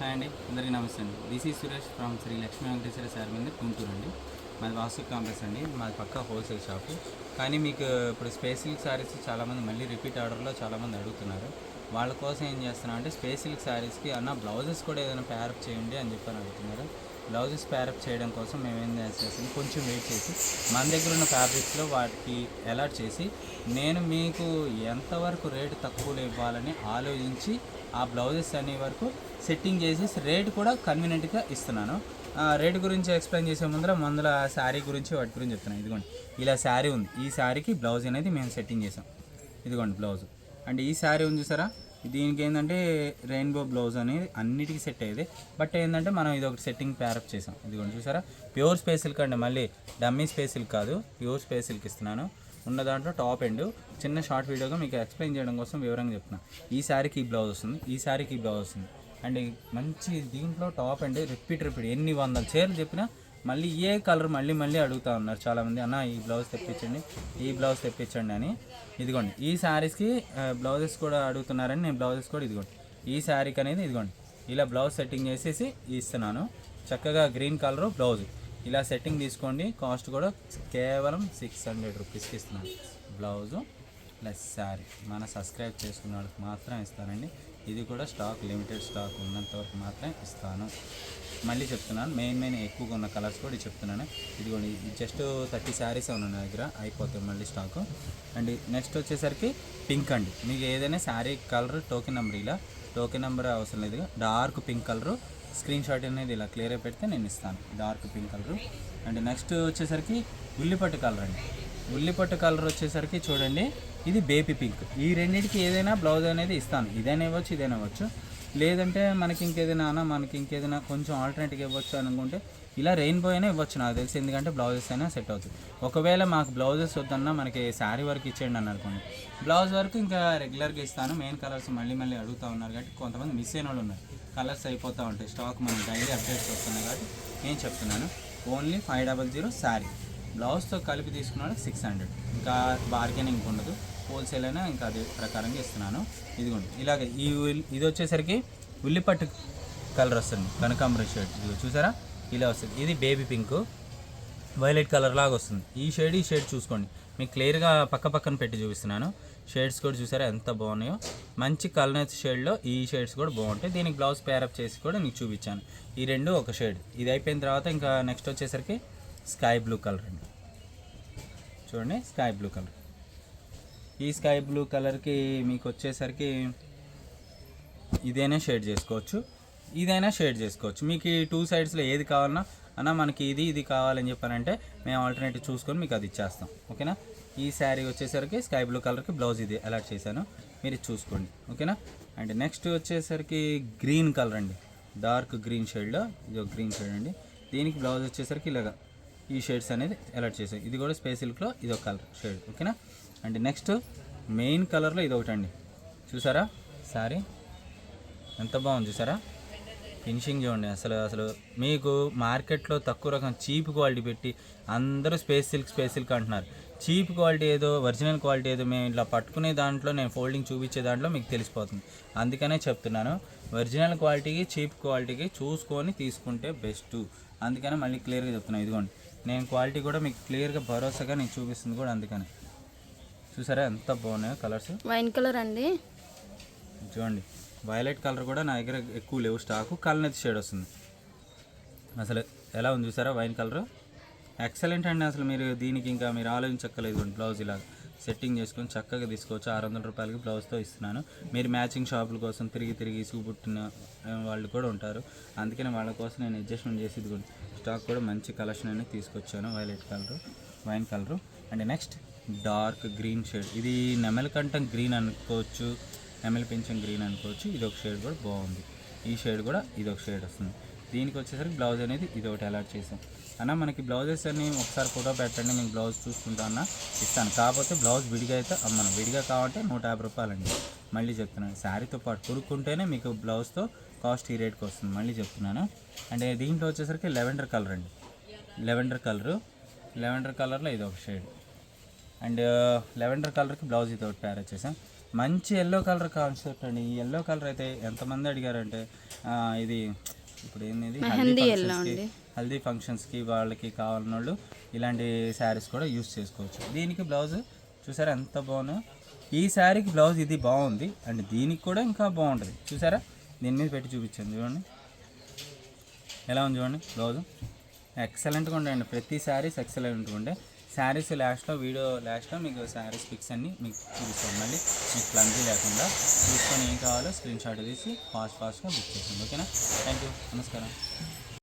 Hi అండి. అందరికీ నమస్తే అండి. This Suresh from Sri Lakshmi Venkateswara sir మీద గుంటూరు అండి. మాది వాసు కాంప్లెక్స్ అండి. మాది పక్క హోల్సేల్ షాపు. కానీ మీకు ఇప్పుడు స్పేస్ శారీస్ చాలామంది మళ్ళీ రిపీట్ ఆర్డర్లో చాలామంది అడుగుతున్నారు. వాళ్ళ కోసం ఏం చేస్తున్నాం అంటే స్పేస్ శారీస్కి అన్న బ్లౌజెస్ కూడా ఏదైనా ప్యారప్ చేయండి అని చెప్పని అడుగుతున్నారు. బ్లౌజెస్ ప్యారప్ చేయడం కోసం మేము ఏం చేస్తాం కొంచెం వెయిట్ చేసి మన దగ్గర ఉన్న ఫ్యాబ్రిక్స్లో వాటికి అలాట్ చేసి నేను మీకు ఎంతవరకు రేటు తక్కువలో ఇవ్వాలని ఆలోచించి ఆ బ్లౌజెస్ అనే వరకు సెట్టింగ్ చేసి రేట్ కూడా కన్వీనియంట్గా ఇస్తున్నాను. రేట్ గురించి ఎక్స్ప్లెయిన్ చేసే ముందర మందుల శారీ గురించి వాటి గురించి చెప్తున్నాను ఇదిగోండి. ఇలా శారీ ఉంది. ఈ శారీకి బ్లౌజ్ అనేది మేము సెట్టింగ్ చేసాం. ఇదిగోండి బ్లౌజ్ అండ్ ఈ శారీ ఉంది చూసారా? దీనికి ఏంటంటే రెయిన్బో బ్లౌజ్ అనేది అన్నిటికీ సెట్ అయ్యేది. బట్ ఏంటంటే మనం ఇది ఒకటి సెట్టింగ్ ప్యారప్ చేసాం. ఇదిగోండి చూసారా? ప్యూర్ స్పేసిల్క్ అండి మళ్ళీ డమ్మీ స్పేసిల్క్ కాదు. ప్యూర్ స్పేసిల్క్ ఇస్తున్నాను. ఉన్న దాంట్లో టాప్ ఎండ్ చిన్న షార్ట్ వీడియోగా మీకు ఎక్స్ప్లెయిన్ చేయడం కోసం వివరంగా చెప్తున్నాను ఈ శారీకి ఈ బ్లౌజ్ వస్తుంది. ఈ శారీకి ఈ బ్లౌజ్ వస్తుంది. అండ్ మంచి దీంట్లో టాప్ అండ్ రిపీట్ రిపీట్. ఎన్ని వందల చీరలు చెప్పినా మళ్ళీ ఏ కలర్ మళ్ళీ మళ్ళీ అడుగుతా ఉన్నారు చాలామంది. అన్న ఈ బ్లౌజ్ తెప్పించండి ఈ బ్లౌజ్ తెప్పించండి అని. ఇదిగోండి ఈ శారీస్కి బ్లౌజెస్ కూడా అడుగుతున్నారని నేను బ్లౌజెస్ కూడా ఇదిగోండి. ఈ శారీకి అనేది ఇదిగోండి ఇలా బ్లౌజ్ సెట్టింగ్ చేసేసి ఇస్తున్నాను. చక్కగా గ్రీన్ కలరు బ్లౌజ్. ఇలా సెట్టింగ్ తీసుకోండి కాస్ట్ కూడా కేవలం సిక్స్ హండ్రెడ్ రూపీస్కి ఇస్తున్నాను. Blouse plus saree. మన సబ్స్క్రైబ్ చేసుకున్న వాళ్ళకి మాత్రం ఇస్తానండి. ఇది కూడా స్టాక్ లిమిటెడ్ స్టాక్ ఉన్నంత వరకు మాత్రమే ఇస్తాను. మళ్ళీ చెప్తున్నాను మెయిన్ మెయిన్ ఎక్కువగా ఉన్న కలర్స్ కూడా ఇది చెప్తున్నాను. ఇదిగోండి జస్ట్ థర్టీ శారీస్ ఉన్నాయి నా దగ్గర అయిపోతాయి మళ్ళీ స్టాక్. అండ్ నెక్స్ట్ వచ్చేసరికి పింక్ అండి. మీకు ఏదైనా శారీ కలర్ టోకెన్ నెంబర్ ఇలా టోకెన్ నెంబర్ అవసరం లేదు. Dark pink colour screenshot అనేది ఇలా క్లియర్గా పెడితే నేను ఇస్తాను. Dark pink colour. And next వచ్చేసరికి ఉల్లిపట్టు కలర్ అండి. ఉల్లిపట్టు కలర్ వచ్చేసరికి చూడండి ఇది బేబీ పింక్. ఈ రెండింటికి ఏదైనా బ్లౌజ్ అనేది ఇస్తాను. ఇదైనా ఇవ్వచ్చు ఇదైనా ఇవ్వచ్చు. లేదంటే మనకి ఇంకేదైనా అన్న మనకి ఇంకేదైనా కొంచెం ఆల్టర్నేట్గా ఇవ్వచ్చు అనుకుంటే ఇలా రెయిన్బో అయినా ఇవ్వచ్చు నాకు తెలిసి ఎందుకంటే బ్లౌజెస్ అయినా సెట్ అవుతుంది ఒకవేళ మాకు బ్లౌజెస్ వద్దన్నా మనకి శారీ వరకు ఇచ్చేయండి అని అనుకోండి. బ్లౌజ్ వరకు ఇంకా రెగ్యులర్గా ఇస్తాను. మెయిన్ కలర్స్ మళ్ళీ మళ్ళీ అడుగుతూ ఉన్నారు కాబట్టి కొంతమంది మిస్ అయిన వాళ్ళు ఉన్నారు. కలర్స్ అయిపోతూ ఉంటాయి. స్టాక్ మనం డైలీ అప్డేట్స్ వస్తున్నాయి కాబట్టి నేను చెప్తున్నాను. Only five double zero saree. బ్లౌజ్తో కలిపి తీసుకున్నాడు సిక్స్ హండ్రెడ్. ఇంకా బార్గెనింగ్ ఉండదు. హోల్సేల్ అయినా ఇంకా అదే ప్రకారంగా ఇస్తున్నాను. ఇదిగోండి ఇలాగే ఈ ఉల్- ఇది వచ్చేసరికి ఉల్లిపట్టు కలర్ వస్తుంది. కనకాంబరి షేడ్. ఇది చూసారా? ఇలా వస్తుంది. ఇది బేబీ పింక్. వైలెట్ కలర్ లాగా వస్తుంది. ఈ షేడ్ ఈ షేడ్ చూసుకోండి. మీకు క్లియర్గా పక్క పక్కన పెట్టి చూపిస్తున్నాను. షేడ్స్ కూడా చూసారా ఎంత బాగున్నాయో. మంచి కలర్ షేడ్లో ఈ షేడ్స్ కూడా బాగుంటాయి. దీనికి బ్లౌజ్ పేరప్ చేసి కూడా మీకు చూపించాను. ఈ రెండు ఒక షేడ్. ఇది అయిపోయిన తర్వాత ఇంకా నెక్స్ట్ వచ్చేసరికి స్కై బ్లూ కలర్ అండి. చూడండి స్కై బ్లూ కలర్. ఈ స్కై బ్లూ కలర్కి మీకు వచ్చేసరికి ఇదైనా షేడ్ చేసుకోవచ్చు. ఇదైనా షేడ్ చేసుకోవచ్చు. మీకు ఈ టూ సైడ్స్లో ఏది కావాలన్నా అన్న మనకి ఇది ఇది కావాలని చెప్పారంటే మేము ఆల్టర్నేటివ్ చూసుకొని మీకు అది ఇచ్చేస్తాం. ఓకేనా? ఈ శారీ వచ్చేసరికి స్కై బ్లూ కలర్కి బ్లౌజ్ ఇది అలాట్ చేశాను. మీరు చూసుకోండి. ఓకేనా? అండ్ నెక్స్ట్ వచ్చేసరికి గ్రీన్ కలర్ అండి. డార్క్ గ్రీన్ షేడ్లో ఇది ఒక గ్రీన్ షేడ్ అండి. దీనికి బ్లౌజ్ వచ్చేసరికి ఇలాగా ఈ షేడ్స్ అనేది అలర్ట్ చేసాం ఇది కూడా స్పేస్ సిల్క్లో ఇది ఒక కలర్ షేడ్ ఓకేనా? అండ్ నెక్స్ట్ మెయిన్ కలర్లో ఇది ఒకటి అండి చూసారా? సారీ. ఎంత బాగుంది చూసారా? ఫినిషింగ్ చూడండి. అసలు అసలు మీకు మార్కెట్లో తక్కువ రకం చీప్ క్వాలిటీ పెట్టి అందరూ స్పేస్ సిల్క్ స్పేస్ సిల్క్ అంటున్నారు. చీప్ క్వాలిటీ ఏదో ఒరిజినల్ క్వాలిటీ ఏదో మేము ఇట్లా పట్టుకునే దాంట్లో నేను ఫోల్డింగ్ చూపించే దాంట్లో మీకు తెలిసిపోతుంది. అందుకనే చెప్తున్నాను ఒరిజినల్ క్వాలిటీకి చీప్ క్వాలిటీకి చూసుకొని తీసుకుంటే బెస్ట్. అందుకనే మళ్ళీ క్లియర్గా చెప్తున్నాను ఇదిగోండి. నేను క్వాలిటీ కూడా మీకు క్లియర్గా భరోసాగా నేను చూపిస్తుంది కూడా అందుకనే. చూసారా ఎంత బాగున్నాయో కలర్స్? వైన్ కలర్ అండి. చూడండి. వైలెట్ కలర్ కూడా నా దగ్గర ఎక్కువ లేవు స్టాకు. కలనెత్ షేడ్ వస్తుంది. అసలు ఎలా ఉంది చూసారా వైన్ కలర్? ఎక్సలెంట్ అండి అసలు మీరు దీనికి ఇంకా మీరు ఆలోచించక్కలేదు బ్లౌజ్ ఇలా సెట్టింగ్ చేసుకొని చక్కగా తీసుకోవచ్చు. ఆరు వందల రూపాయలకి బ్లౌజ్తో ఇస్తున్నాను. మీరు మ్యాచింగ్ షాపుల కోసం తిరిగి తిరిగి చూపుట్టిన ఆ, వాళ్ళు కూడా ఉంటారు. అందుకని వాళ్ళ కోసం నేను అడ్జస్ట్మెంట్ చేసి ఇదిగోండి. స్టాక్ కూడా మంచి కలెక్షన్ అనేది తీసుకొచ్చాను. Violet colour wine colour. And next dark green shade. ఇది నెమలికంఠం గ్రీన్ అనుకోవచ్చు నెమలి పింఛం గ్రీన్ అనుకోవచ్చు. ఇది ఒక షేడ్ కూడా బాగుంది. ఈ షేడ్ కూడా ఇది ఒక షేడ్ వస్తుంది. దీనికి వచ్చేసరికి బ్లౌజ్ అనేది ఇది ఒకటి అలాట్ చేసాం. అన్న మనకి బ్లౌజెస్ అన్ని ఒకసారి ఫోటో పెట్టండి నేను బ్లౌజ్ చూసుకుంటా అన్న ఇస్తాను. కాకపోతే బ్లౌజ్ విడిగా అయితే అమ్మను. విడిగా కావాలంటే నూట యాభై రూపాయలండి. మళ్ళీ చెప్తున్నాను. శారీతో పాటు కొనుక్కుంటేనే మీకు బ్లౌజ్తో కాస్ట్ ఈ రేట్కి వస్తుంది. మళ్ళీ చెప్తున్నాను. అండ్ దీంట్లో వచ్చేసరికి లెవెండర్ కలర్ అండి. Lavender colour. లెవెండర్ కలర్లో ఇది ఒక షేడ్. అండ్ లెవెండర్ కలర్కి బ్లౌజ్ ఇది ఒకటి ప్యార్ వచ్చేసాం. మంచి ఎల్లో కలర్ కాన్సెప్ట్ అండి. ఈ ఎల్లో కలర్ అయితే ఎంతమంది అడిగారంటే ఇది ఇప్పుడు ఏంది హల్దీ ఫంక్షన్స్కి హల్దీ ఫంక్షన్స్కి వాళ్ళకి కావాలన్న వాళ్ళు ఇలాంటి శారీస్ కూడా యూస్ చేసుకోవచ్చు. దీనికి బ్లౌజ్ చూసారా ఎంత బాగుందో? ఈ శారీకి బ్లౌజ్ ఇది బాగుంది అండ్ దీనికి కూడా ఇంకా బాగుంటుంది. చూసారా? దీని మీద పెట్టి చూపించాను. చూడండి. ఎలా ఉంది చూడండి బ్లౌజ్? ఎక్సలెంట్గా ఉంటాయండి ప్రతి శారీస్ ఎక్సలెంట్గా ఉండే. శారీస్ లాస్ట్లో వీడియో లాస్ట్లో మీకు శారీస్ పిక్స్ అన్ని మీకు చూపిస్తాను. మళ్ళీ మీకు ప్లంజీ లేకుండా చూసుకొని ఏం కావాలో స్క్రీన్ షాట్ తీసి ఫాస్ట్ ఫాస్ట్గా బుక్ చేయండి ఓకేనా? థ్యాంక్ యూ నమస్కారం.